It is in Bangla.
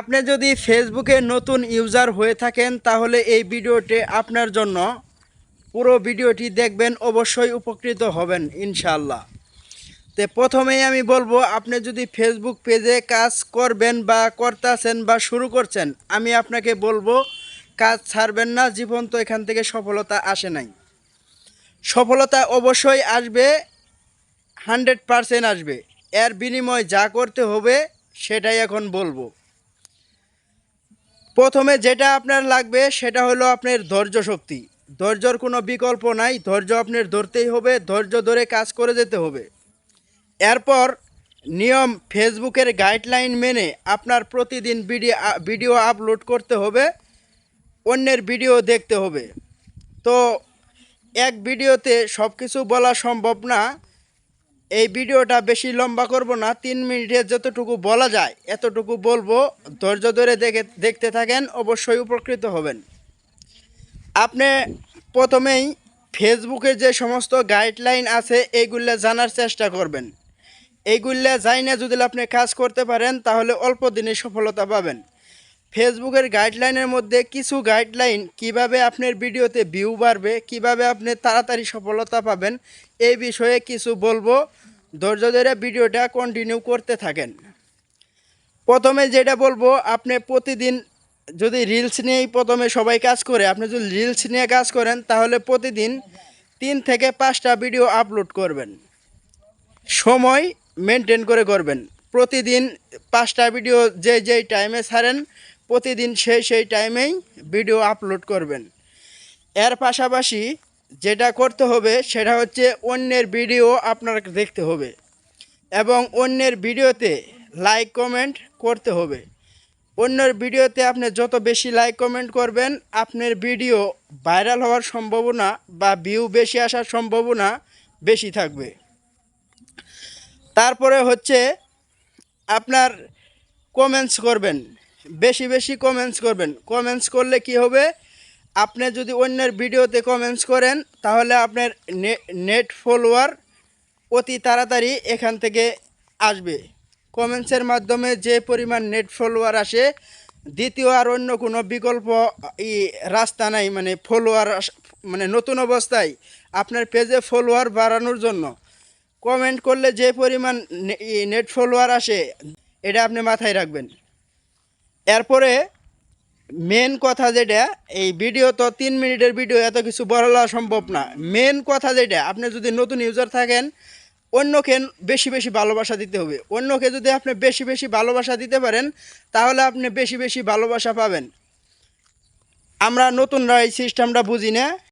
আপনি যদি ফেসবুকে নতুন ইউজার হয়ে থাকেন, তাহলে এই ভিডিওটি আপনার জন্য পুরো ভিডিওটি দেখবেন, অবশ্যই উপকৃত হবেন ইনশাল্লাহ তো প্রথমেই আমি বলব, আপনি যদি ফেসবুক পেজে কাজ করবেন বা করতেছেন বা শুরু করছেন, আমি আপনাকে বলব, কাজ ছাড়বেন না, জীবন তো এখান থেকে সফলতা আসে নাই। সফলতা অবশ্যই আসবে হান্ড্রেড পারসেন্ট আসবে। এর বিনিময় যা করতে হবে, সেটাই এখন বলব। প্রথমে যেটা আপনার লাগবে সেটা হলো আপনার ধৈর্য শক্তি। ধৈর্যর কোনো বিকল্প নাই, ধৈর্য আপনার ধরতেই হবে, ধৈর্য ধরে কাজ করে যেতে হবে। এরপর নিয়ম ফেসবুকের গাইডলাইন মেনে আপনার প্রতিদিন ভিডিও ভিডিও আপলোড করতে হবে, অন্যের ভিডিও দেখতে হবে। তো এক ভিডিওতে সব কিছু বলা সম্ভব না এই ভিডিওটা বেশি লম্বা করব না, তিন মিনিটে যতটুকু বলা যায়, এতটুকু বলব। ধৈর্য ধরে দেখে, দেখতে থাকেন, অবশ্যই উপকৃত হবেন। আপনি প্রথমেই ফেসবুকে যে সমস্ত গাইডলাইন আছে এইগুলো জানার চেষ্টা করবেন। এইগুলো যাই না যদি আপনি কাজ করতে পারেন, তাহলে অল্প দিনে সফলতা পাবেন। ফেসবুকের গাইডলাইনের মধ্যে কিছু গাইডলাইন কীভাবে আপনার ভিডিওতে ভিউ বাড়বে, কীভাবে আপনি তাড়াতাড়ি সফলতা পাবেন, এই বিষয়ে কিছু বলব। ধৈর্য ধরে ভিডিওটা কন্টিনিউ করতে থাকেন। প্রথমে যেটা বলব, আপনি প্রতিদিন যদি রিলস নিয়েই প্রথমে সবাই কাজ করে, আপনি যদি রিলস নিয়ে কাজ করেন, তাহলে প্রতিদিন তিন থেকে পাঁচটা ভিডিও আপলোড করবেন। সময় মেনটেন করে করবেন। প্রতিদিন পাঁচটা ভিডিও যে যেই টাইমে ছাড়েন প্রতিদিন সেই সেই টাইমেই ভিডিও আপলোড করবেন। এর পাশাপাশি যেটা করতে হবে, সেটা হচ্ছে অন্যের ভিডিও আপনার দেখতে হবে এবং অন্যের ভিডিওতে লাইক কমেন্ট করতে হবে। অন্যের ভিডিওতে আপনি যত বেশি লাইক কমেন্ট করবেন, আপনার ভিডিও ভাইরাল হওয়ার সম্ভাবনা বা ভিউ বেশি আসার সম্ভাবনা বেশি থাকবে। তারপরে হচ্ছে আপনার কমেন্টস করবেন। বেশি বেশি কমেন্টস করবেন। কমেন্টস করলে কি হবে? আপনি যদি অন্যের ভিডিওতে কমেন্টস করেন, তাহলে আপনার নেট ফলোয়ার অতি তাড়াতাড়ি এখান থেকে আসবে। কমেন্টসের মাধ্যমে যে পরিমাণ নেট ফলোয়ার আসে, দ্বিতীয় আর অন্য কোনো বিকল্প ই রাস্তা নাই মানে ফলোয়ার মানে নতুন অবস্থায় আপনার পেজে ফলোয়ার বাড়ানোর জন্য। কমেন্ট করলে যে পরিমাণ নেট ফলোয়ার আসে, এটা আপনি মাথায় রাখবেন। এরপরে মেন কথা যেটা, এই ভিডিও তো তিন মিনিটের ভিডিও এত কিছু বলা সম্ভব না। মেন কথা যেটা, আপনি যদি নতুন ইউজার থাকেন, অন্যকে বেশি বেশি ভালোবাসা দিতে হবে। অন্যকে যদি আপনি বেশি বেশি ভালোবাসা দিতে পারেন, তাহলে আপনি বেশি বেশি ভালোবাসা পাবেন। আমরা নতুনরা এই সিস্টেমটা বুঝি না।